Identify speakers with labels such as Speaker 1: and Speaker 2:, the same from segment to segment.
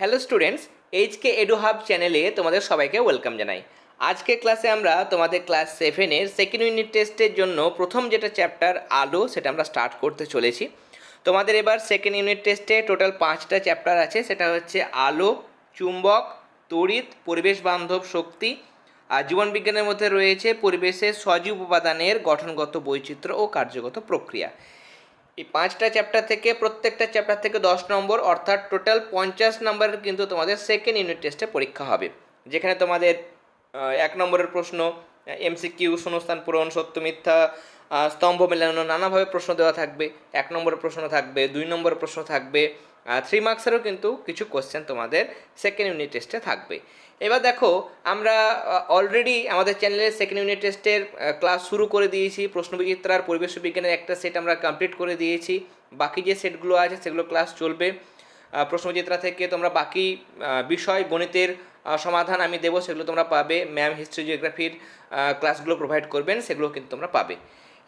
Speaker 1: Hello students HK edu hub চ্যানেলে তোমাদের সবাইকে ওয়েলকাম জানাই। আজকে ক্লাসে আমরা তোমাদের ক্লাস সেভেনের সেকেন্ড ইউনিট টেস্টের জন্য প্রথম যেটা চ্যাপ্টার আলো, সেটা আমরা স্টার্ট করতে চলেছি। তোমাদের এবার সেকেন্ড ইউনিট টেস্টে টোটাল পাঁচটা চ্যাপ্টার আছে, সেটা হচ্ছে আলো, চুম্বক, তড়িৎ, পরিবেশ বান্ধব শক্তি, আর জীবন বিজ্ঞানের মধ্যে রয়েছে পরিবেশের সজীব উপাদানের গঠনগত বৈচিত্র্য ও কার্যগত প্রক্রিয়া। এই পাঁচটা চ্যাপ্টার থেকে প্রত্যেকটা চ্যাপ্টার থেকে দশ নম্বর, অর্থাৎ টোটাল পঞ্চাশ নম্বরের কিন্তু তোমাদের সেকেন্ড ইউনিট টেস্টে পরীক্ষা হবে। যেখানে তোমাদের এক নম্বরের প্রশ্ন, এমসিকিউ, শূন্যস্থান পূরণ, সত্য মিথ্যা স্তম্ভ মেলানো নানাভাবে প্রশ্ন দেওয়া থাকবে, এক নম্বর প্রশ্ন থাকবে, দুই নম্বর প্রশ্ন থাকবে থ্রি মার্কসেরও কিন্তু কিছু কোশ্চেন তোমাদের সেকেন্ড ইউনিট টেস্টে থাকবে। এবার দেখো, আমরা অলরেডি আমাদের চ্যানেলের সেকেন্ড ইউনিট টেস্টের ক্লাস শুরু করে দিয়েছি প্রশ্নবিচিত্রা আর পরিবেশ বিজ্ঞানের একটা সেট আমরা কমপ্লিট করে দিয়েছি, বাকি যে সেটগুলো আছে সেগুলো ক্লাস চলবে। প্রশ্নবিচিত্রা থেকে তোমরা বাকি বিষয় গণিতের সমাধান আমি দেবো, সেগুলো তোমরা পাবে ম্যাম হিস্ট্রি জিওগ্রাফির ক্লাসগুলো প্রোভাইড করবেন, সেগুলো কিন্তু তোমরা পাবে।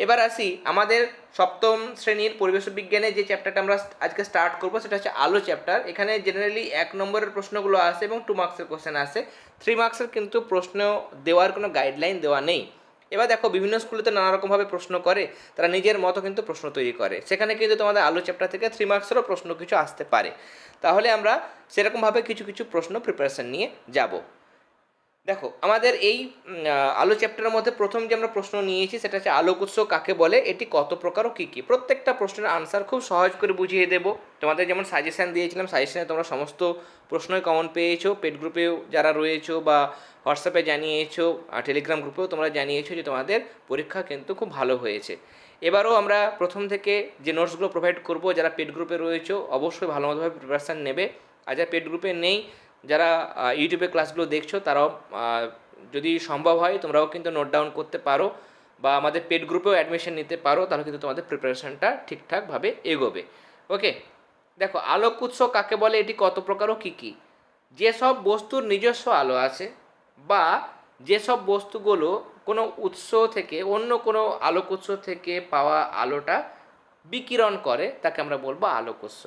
Speaker 1: এবার আসি আমাদের সপ্তম শ্রেণির পরিবেশ বিজ্ঞানে যে চ্যাপ্টারটা আমরা আজকে স্টার্ট করব, সেটা হচ্ছে আলো চ্যাপ্টার এখানে জেনারেলি এক নম্বরের প্রশ্নগুলো আসে এবং টু মার্কসের কোশ্চেন আসে। থ্রি মার্কসের কিন্তু প্রশ্ন দেওয়ার কোনো গাইডলাইন দেওয়া নেই। এবার দেখো, বিভিন্ন স্কুলে তো প্রশ্ন করে, তারা নিজের মতো কিন্তু প্রশ্ন তৈরি করে। সেখানে কিন্তু তোমাদের আলো চ্যাপ্টার থেকে থ্রি মার্কসেরও প্রশ্ন কিছু আসতে পারে। তাহলে আমরা সেরকমভাবে কিছু কিছু প্রশ্ন প্রিপারেশন নিয়ে যাব। দেখো, আমাদের এই আলো চ্যাপ্টারের মধ্যে প্রথম যে আমরা প্রশ্ন নিয়েছি, সেটা হচ্ছে আলোক উৎস কাকে বলে, এটি কত প্রকার ও কী কী? প্রত্যেকটা প্রশ্নের আনসার খুব সহজ করে বুঝিয়ে দেবো। তোমাদের যেমন সাজেশান দিয়েছিলাম সাজেশানে তোমরা সমস্ত প্রশ্নই কমন পেয়েছ। পেড গ্রুপেও যারা রয়েছো বা হোয়াটসঅ্যাপে জানিয়েছো টেলিগ্রাম গ্রুপেও তোমরা জানিয়েছো যে তোমাদের পরীক্ষা কিন্তু খুব ভালো হয়েছে। এবারও আমরা প্রথম থেকে যে নোটসগুলো প্রোভাইড করব, যারা পেড গ্রুপে রয়েছো, অবশ্যই ভালো মতোভাবে প্রিপারেশান নেবে। আর যারা পেড গ্রুপে নেই যারা ইউটিউবে ক্লাসগুলো দেখছ, তারাও যদি সম্ভব হয়, তোমরাও কিন্তু নোট ডাউন করতে পারো বা আমাদের পেড গ্রুপেও অ্যাডমিশন নিতে পারো, তাহলে কিন্তু তোমাদের প্রিপারেশনটা ঠিকঠাকভাবে এগোবে। ওকে দেখো, আলোক উৎস কাকে বলে? এটি কত প্রকার ও কী কী? যেসব বস্তুর নিজস্ব আলো আছে বা যেসব বস্তুগুলো কোনো উৎস থেকে, অন্য কোনো আলোক উৎস থেকে পাওয়া আলোটা বিকিরণ করে, তাকে আমরা বলব আলোক উৎস।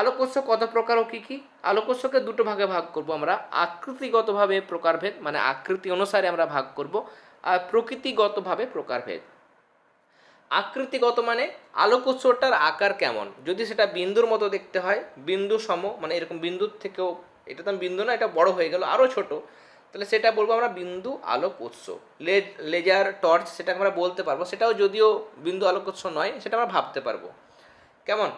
Speaker 1: আলোকোৎস কত প্রকার ও কী কী? আলোকোৎসকে দুটো ভাগে ভাগ করব আমরা। আকৃতিগতভাবে প্রকারভেদ মানে আকৃতি অনুসারে আমরা ভাগ করব, আর প্রকৃতিগতভাবে প্রকারভেদ। আকৃতিগত মানে আলোকোৎসটার আকার কেমন? যদি সেটা বিন্দুর মতো দেখতে হয়, বিন্দু সম মানে এরকম বিন্দুর থেকেও, এটা তো বিন্দু না, এটা বড় হয়ে গেল আরও ছোট, তাহলে সেটা বলব আমরা বিন্দু আলোক উৎস লেজার, টর্চ সেটা আমরা বলতে পারব। সেটাও যদিও বিন্দু আলোক উৎস নয়, সেটা আমরা ভাবতে পারব। কেমন?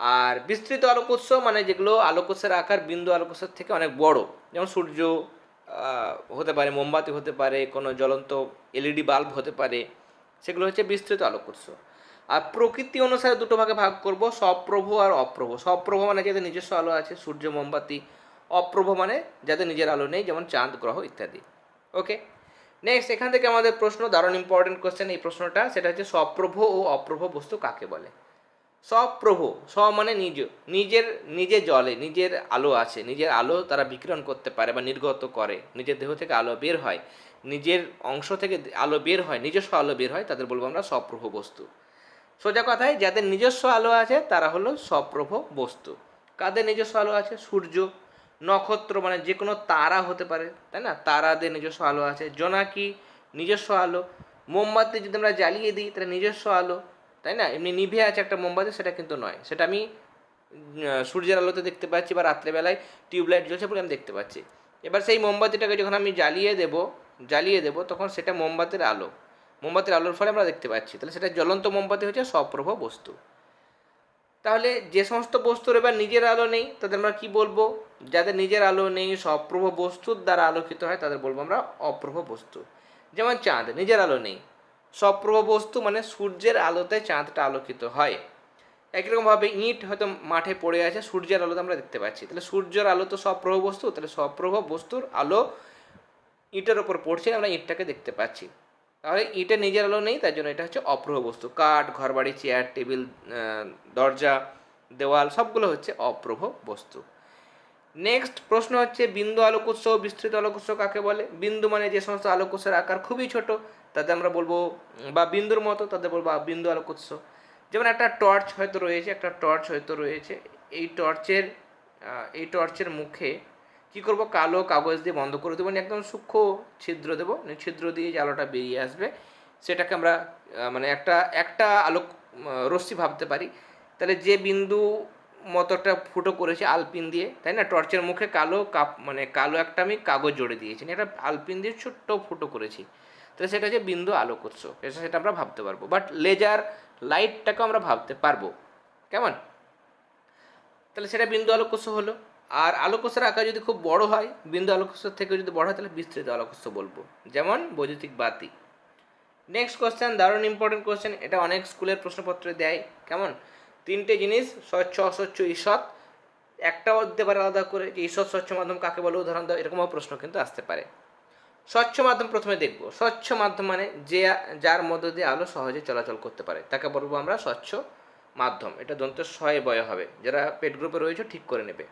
Speaker 1: আর বিস্তৃত আলোক উৎস মানে যেগুলো আলোক উৎসের আকার বিন্দু আলোক উৎসের থেকে অনেক বড়। যেমন সূর্য হতে পারে মোমবাতি হতে পারে, কোনো জ্বলন্ত এলইডি বাল্ব হতে পারে, সেগুলো হচ্ছে বিস্তৃত আলোক উৎস আর প্রকৃতি অনুসারে দুটো ভাগে ভাগ করব, সপ্রভ আর অপ্রভ। সপ্রভ মানে যাদের নিজস্ব আলো আছে, সূর্য, মোমবাতি, অপ্রভ মানে যাদের নিজের আলো নেই, যেমন চাঁদ, গ্রহ ইত্যাদি। ওকে? নেক্সট এখান থেকে আমাদের প্রশ্ন, দারুণ ইম্পর্টেন্ট কোশ্চেন এই প্রশ্নটা, সেটা হচ্ছে সপ্রভ ও অপ্রভ বস্তু কাকে বলে? সপ্রভ স মানে নিজ, নিজের, নিজে জলে, নিজের আলো আছে, নিজের আলো তারা বিকিরণ করতে পারে বা নির্গত করে, নিজের দেহ থেকে আলো বের হয়, নিজের অংশ থেকে আলো বের হয়, নিজস্ব আলো বের হয়, তাদের বলব আমরা সপ্রভ বস্তু। সোজা কথায়, যাদের নিজস্ব আলো আছে, তারা হলো সপ্রভ বস্তু। কাদের নিজস্ব আলো আছে? সূর্য। নক্ষত্র মানে যে কোনো তারা হতে পারে, তাই না? তারাদের নিজস্ব আলো আছে। জোনাকি, নিজস্ব আলো। মোমবাতি যদি আমরা জ্বালিয়ে দিই, তাহলে নিজস্ব আলো। তাই না? এমনি নিভে আছে একটা মোমবাতি, সেটা কিন্তু নয়। সেটা আমি সূর্যের আলোতে দেখতে পাচ্ছি বা রাত্রেবেলায় টিউবলাইট জ্বলছে বলে আমি দেখতে পাচ্ছি। এবার সেই মোমবাতিটাকে যখন আমি জ্বালিয়ে দেব জ্বালিয়ে দেব, তখন সেটা মোমবাতির আলো। মোমবাতির আলোর ফলে আমরা দেখতে পাচ্ছি। তাহলে সেটা জ্বলন্ত মোমবাতি হচ্ছে সপ্রভ বস্তু। তাহলে যে সমস্ত বস্তুর এবার নিজের আলো নেই, তাদের আমরা কি বলব? যাদের নিজের আলো নেই সপ্রভ বস্তুর দ্বারা আলোকিত হয়, তাদের বলব আমরা অপ্রভ বস্তু। যেমন চাঁদ, নিজের আলো নেই। সপ্রভ বস্তু মানে সূর্যের আলোতে চাঁদটা আলোকিত হয়। একই রকমভাবে ইঁট হয়তো মাঠে পড়ে আছে, সূর্যের আলোতে আমরা দেখতে পাচ্ছি। তাহলে সূর্যের আলো তো সপ্রভ বস্তু তাহলে সপ্রভ বস্তুর আলো ইটের ওপর পড়ছে, আমরা ইঁটটাকে দেখতে পাচ্ছি। তাহলে ইটের নিজের আলো নেই, তার জন্য এটা হচ্ছে অপ্রভ বস্তু কাঠ, ঘরবাড়ি, চেয়ার, টেবিল দরজা, দেওয়াল, সবগুলো হচ্ছে অপ্রভ বস্তু নেক্সট প্রশ্ন হচ্ছে, বিন্দু আলোক উৎস, বিস্তৃত আলোক উৎস কাকে বলে? বিন্দু মানে যে সমস্ত আলোক উৎসের আকার খুবই ছোট তাতে আমরা বলব বা বিন্দুর মতো তাদের বলব বিন্দু আলোক উৎস যেমন একটা টর্চ হয়তো রয়েছে, একটা টর্চ হয়তো রয়েছে। এই টর্চের এই টর্চের মুখে কি করব? কালো কাগজ দিয়ে বন্ধ করে দেবো মানে একদম সূক্ষ্ম ছিদ্র দেবো মানে ছিদ্র দিয়ে যে আলোটা বেরিয়ে আসবে, সেটাকে আমরা মানে একটা একটা আলোক রশ্মি ভাবতে পারি। তাহলে যে বিন্দু মতো একটা ফুটো করেছে আলপিন দিয়ে, তাই না? টর্চের মুখে কালো কাপ মানে কালো একটা আমি কাগজ জড়ে দিয়েছি মানে একটা আলপিন দিয়ে ছোট্ট ফুটো করেছি। তাহলে সেটা হচ্ছে বিন্দু আলোক উৎস। এটা সেটা আমরা ভাবতে পারব। বাট লেজার লাইটটাকেও আমরা ভাবতে পারব। কেমন? তাহলে সেটা বিন্দু আলোকোৎস হলো। আর আলোকোৎসের আকার যদি খুব বড় হয়, বিন্দু আলোকোৎসের থেকে যদি বড় হয়, তাহলে বিস্তৃত আলোকোৎস বলব। যেমন বৈদ্যুতিক বাতি। নেক্সট কোশ্চেন দারুণ ইম্পর্টেন্ট কোশ্চেন এটা অনেক স্কুলের প্রশ্নপত্রে দেয়। কেমন? তিনটে জিনিস, স্বচ্ছ, অস্বচ্ছ, ঈষৎ। একটাও দিতে পারে আলাদা করে যে ঈষৎ, স্বচ্ছ মাধ্যম কাকে বলে? উদাহরণ দাও, এরকমও প্রশ্ন কিন্তু আসতে পারে। স্বচ্ছ মাধ্যম প্রথমে দেখব। স্বচ্ছ মাধ্যম মানে যে, যার মধ্য দিয়ে আলো সহজে চলাচল করতে পারে। তাকে বলব আমরা স্বচ্ছ মাধ্যম। এটা দন্ত ছয় বয় হবে। যারা পেট গ্রুপে রয়েছে ঠিক করে নেবে।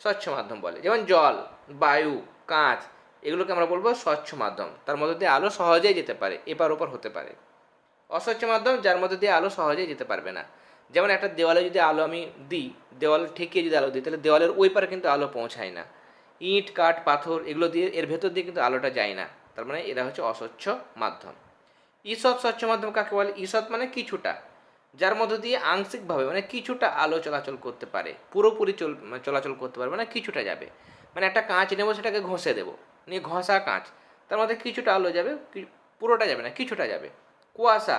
Speaker 1: স্বচ্ছ মাধ্যম বলে। যেমন জল, বায়ু, কাঁচ, এগুলোকে আমরা বলব স্বচ্ছ মাধ্যম। তার মধ্যে দিয়ে আলো সহজেই যেতে পারে। এপার ওপার হতে পারে। অস্বচ্ছ মাধ্যম, যার মধ্যে দিয়ে আলো সহজেই যেতে পারবে না। যেমন একটা দেওয়ালে যদি আলো আমি দিই, দেওয়াল ঠেকিয়ে যদি আলো দিই, তাহলে দেওয়ালের ওই পারে কিন্তু আলো পৌঁছায় না। ইট, কাঠ, পাথর এগুলো দিয়ে এর ভেতর দিয়ে কিন্তু আলোটা যায় না। তার মানে এরা হচ্ছে অস্বচ্ছ মাধ্যম। ঈষৎ স্বচ্ছ মাধ্যম কাকে বলে? ঈষৎ মানে কিছুটা, যার মধ্য দিয়ে আংশিকভাবে মানে কিছুটা আলো চলাচল করতে পারে, পুরোপুরি চল মানে চলাচল করতে পারবে না, কিছুটা যাবে। মানে একটা কাঁচ নেব, সেটাকে ঘষে দেবো। নিয়ে ঘষা কাঁচ, তার মধ্যে কিছুটা আলো যাবে পুরোটা যাবে না, কিছুটা যাবে। কুয়াশা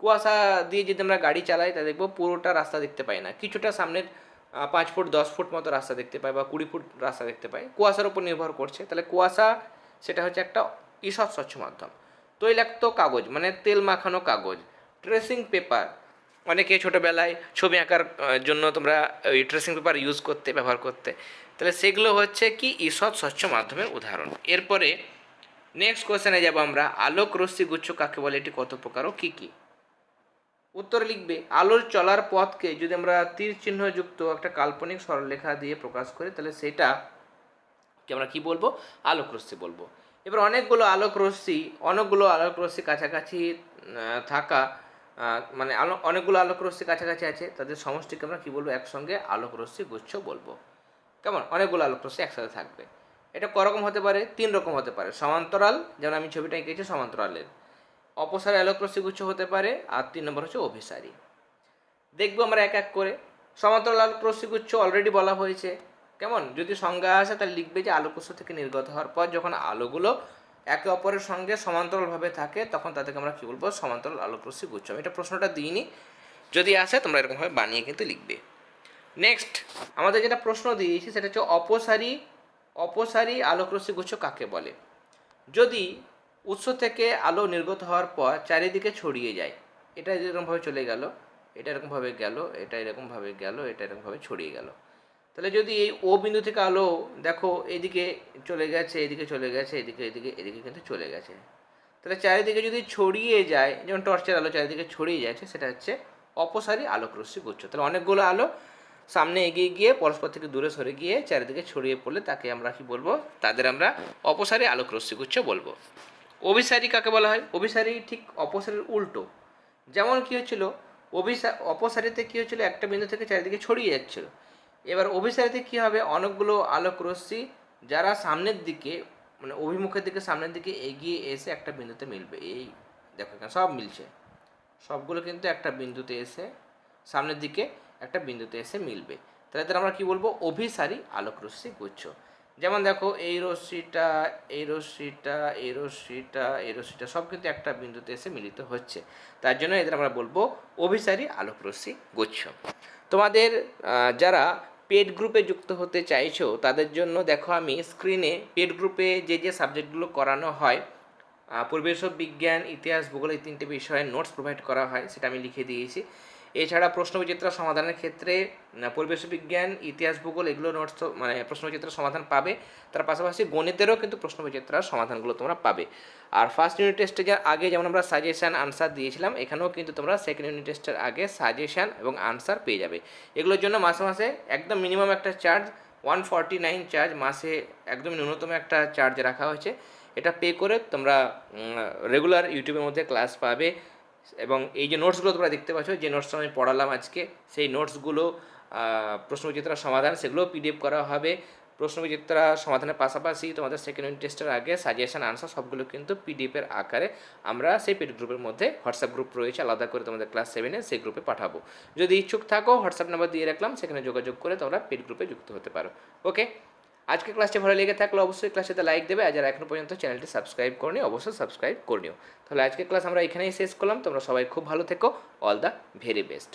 Speaker 1: কুয়াশা দিয়ে যদি আমরা গাড়ি চালাই তা দেখব পুরোটা রাস্তা দেখতে পাই না। কিছুটা সামনের পাঁচ ফুট, দশ ফুট মতো রাস্তা দেখতে পাই বা কুড়ি ফুট রাস্তা দেখতে পাই। কুয়াশার উপর নির্ভর করছে। তাহলে কুয়াশা, সেটা হচ্ছে একটা ঈষৎ স্বচ্ছ মাধ্যম। তৈলাক্ত কাগজ মানে তেল মাখানো কাগজ ট্রেসিং পেপার অনেকে ছোটোবেলায় ছবি আঁকার জন্য তোমরা ওই ট্রেসিং পেপার ইউজ করতে, ব্যবহার করতে। তাহলে সেগুলো হচ্ছে কি ঈষৎ স্বচ্ছ মাধ্যমের উদাহরণ। এরপরে নেক্সট কোশ্চেনে যাব আমরা, আলোক রশ্মি গুচ্ছ কাকে বলে? এটি কত প্রকার ও কী কী? উত্তরে লিখবে, আলোর চলার পথকে যদি আমরা তীর চিহ্ন যুক্ত একটা কাল্পনিক সরলরেখা দিয়ে প্রকাশ করি, তাহলে সেটা কি আমরা কি বলব? আলোক রশ্মি বলব। এবার অনেকগুলো আলোক রশ্মি, অনেকগুলো আলোক রশ্মি কাছাকাছি থাকা মানে আলো অনেকগুলো আলোক রশ্মি কাছাকাছি আছে, তাদের সমষ্টিকে আমরা কি বলব? একসঙ্গে আলোক রশ্মি গুচ্ছ বলব। কেমন? অনেকগুলো আলোক রশ্মি একসাথে থাকবে। এটা করকম হতে পারে, তিন রকম হতে পারে। সমান্তরাল, যেমন আমি ছবিটা এঁকেছি, সমান্তরালের। অপসারী আলোক হতে পারে, আর তিন নম্বর হচ্ছে অভিসারী। দেখব আমরা এক এক করে। সমান্তরাল আলোক রশ্মিগুচ্ছ অলরেডি বলা হয়েছে। কেমন? যদি সংজ্ঞা আসে, তাহলে লিখবে যে আলোকোৎস থেকে নির্গত হওয়ার পর যখন আলোগুলো একে অপরের সঙ্গে সমান্তরালভাবে থাকে, তখন তাদেরকে আমরা কী বলব? সমান্তরাল আলোক গুচ্ছ আমি এটা প্রশ্নটা দিইনি। যদি আসে, তোমরা এরকমভাবে বানিয়ে কিন্তু লিখবে। নেক্সট আমাদের যেটা প্রশ্ন দিয়েছি, সেটা হচ্ছে অপসারী অপসারী আলোক গুচ্ছ কাকে বলে? যদি উৎস থেকে আলো নির্গত হওয়ার পর চারিদিকে ছড়িয়ে যায়। এটা এরকমভাবে চলে গেল, এটা এরকমভাবে গেল, এটা এরকমভাবে গেল, এটা এরকমভাবে ছড়িয়ে গেল। তাহলে যদি এই ও বিন্দু থেকে আলো দেখো, এদিকে চলে গেছে, এদিকে চলে গেছে, এদিকে এদিকে এদিকে কিন্তু চলে গেছে। তাহলে চারিদিকে যদি ছড়িয়ে যায়, যেমন টর্চের আলো চারিদিকে ছড়িয়ে যাচ্ছে, সেটা হচ্ছে অপসারী আলোক রশ্মি গুচ্ছ তাহলে অনেকগুলো আলো সামনে এগিয়ে গিয়ে, পরস্পর থেকে দূরে সরে গিয়ে চারিদিকে ছড়িয়ে পড়লে তাকে আমরা কি বলব? তাদের আমরা অপসারী আলোক রশ্মি গুচ্ছ বলব। অভিসারী কাকে বলা হয়? অভিসারী ঠিক অপসারীর উল্টো। যেমন কি হচ্ছিল, অভিসা, অপসারিতে কী হচ্ছিল, একটা বিন্দু থেকে চারিদিকে ছড়িয়ে যাচ্ছিল। এবার অভিসারিতে কী হবে? অনেকগুলো আলোক রশ্মি যারা সামনের দিকে মানে অভিমুখের দিকে সামনের দিকে এগিয়ে এসে একটা বিন্দুতে মিলবে। এই দেখো এখানে সব মিলছে। সবগুলো কিন্তু একটা বিন্দুতে এসে সামনের দিকে একটা বিন্দুতে এসে মিলবে। তাহলে আমরা কি বলব? অভিসারী আলোক রশ্মি গুচ্ছ। যেমন দেখো, এই রশ্মিটা এই রশ্মিটা এই রশ্মিটা এই রশ্মিটা সব কিন্তু একটা বিন্দুতে এসে মিলিত হচ্ছে। তার জন্য এদের আমরা বলব অভিসারী আলোক রশ্মি গুচ্ছ তোমাদের যারা পেড গ্রুপে যুক্ত হতে চাইছো, তাদের জন্য দেখো আমি স্ক্রিনে পেড গ্রুপে যে যে সাবজেক্টগুলো করানো হয় পরিবেশ বিজ্ঞান, ইতিহাস, ভূগোল, এই তিনটে বিষয়ে নোটস প্রোভাইড করা হয়, সেটা আমি লিখে দিয়েছি। এছাড়া প্রশ্নবিচিত্র সমাধানের ক্ষেত্রে পরিবেশ বিজ্ঞান, ইতিহাস, ভূগোল এগুলো নোটস মানে প্রশ্নবিচিত্র সমাধান পাবে। তার পাশাপাশি গণিতেরও কিন্তু প্রশ্নবিচিত্রার সমাধানগুলো তোমরা পাবে। আর ফার্স্ট ইউনিট টেস্টে যা, আগে যেমন আমরা সাজেশান আনসার দিয়েছিলাম, এখানেও কিন্তু তোমরা সেকেন্ড ইউনিট টেস্টের আগে সাজেশান এবং আনসার পেয়ে যাবে। এগুলোর জন্য মাসে মাসে একদম মিনিমাম একটা charge one forty nine charge মাসে একদম ন্যূনতম একটা চার্জ রাখা হয়েছে। এটা পে করে তোমরা রেগুলার ইউটিউবের মধ্যে ক্লাস পাবে। এবং এই যে নোটসগুলো তোমরা দেখতে পাচ্ছ, যে নোটস আমি পড়ালাম আজকে, সেই নোটসগুলো প্রশ্ন বিচিত্রা সমাধান সেগুলো পিডিএফ করা হবে। প্রশ্ন বিচিত্রা সমাধানের পাশাপাশি তোমাদের সেকেন্ড ইউনিট টেস্টের আগে সাজেশন আনসার সবগুলো কিন্তু পিডিএফের আকারে আমরা সেই পেড গ্রুপের মধ্যে হোয়াটসঅ্যাপ গ্রুপ রয়েছে, আলাদা করে তোমাদের ক্লাস সেভেনে সেই গ্রুপে পাঠাবো। যদি ইচ্ছুক থাকো হোয়াটসঅ্যাপ নাম্বার দিয়ে রাখলাম, সেখানে যোগাযোগ করে তোমরা পেড গ্রুপে যুক্ত হতে পারো। ওকে আজকে ক্লাসটি ভালো লেগে থাকলে অবশ্যই ক্লাসটিতে লাইক দেবে, আর যারা এখনও পর্যন্ত চ্যানেলটি সাবস্ক্রাইব করনি, অবশ্যই সাবস্ক্রাইব করনিও তাহলে আজকে ক্লাস আমরা এখানেই শেষ করলাম। তোমরা সবাই খুব ভালো থেকো। All the very best